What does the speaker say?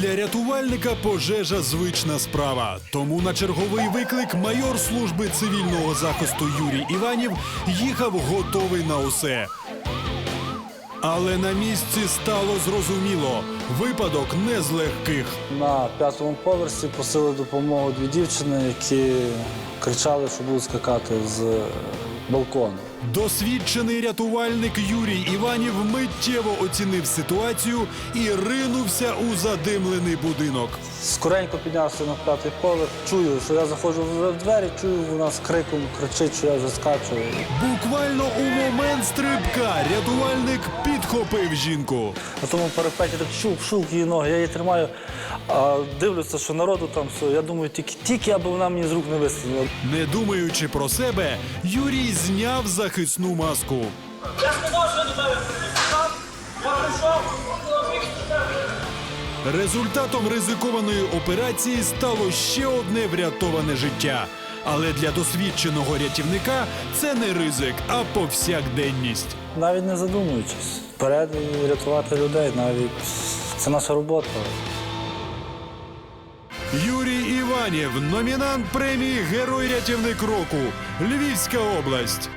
Для рятувальника пожежа звична справа. Тому на черговий виклик майор служби цивільного захисту Юрій Іванів їхав готовий на усе. Але на місці стало зрозуміло, випадок не з легких. На п'ятому поверсі просили допомогу дві дівчини, які кричали, що будуть скакати з е, балкону. Досвідчений рятувальник Юрій Іванів миттєво оцінив ситуацію і ринувся у задимлений будинок. Скоренько піднявся на п'ятий поверх, чую, що я заходжу в двері, чую, вона з криком кричить, що я вже скачу. Буквально момент стрибка рятувальник підхопив жінку. На тому парапеті так шук, шук її ноги, я її тримаю, а дивлюся, що народу там все. Я думаю, тільки, тільки аби вона мені з рук не вистрілила. Не думаючи про себе, Юрій зняв захисну маску. Я сказав, що до тебе. Я прийшов. Результатом ризикованої операції стало ще одне врятоване життя. Але для досвідченого рятівника це не ризик, а повсякденність. Навіть не задумуючись. Вперед і рятувати людей, навіть це наша робота. Юрій Іванів, номінант премії Герой рятівник року, Львівська область.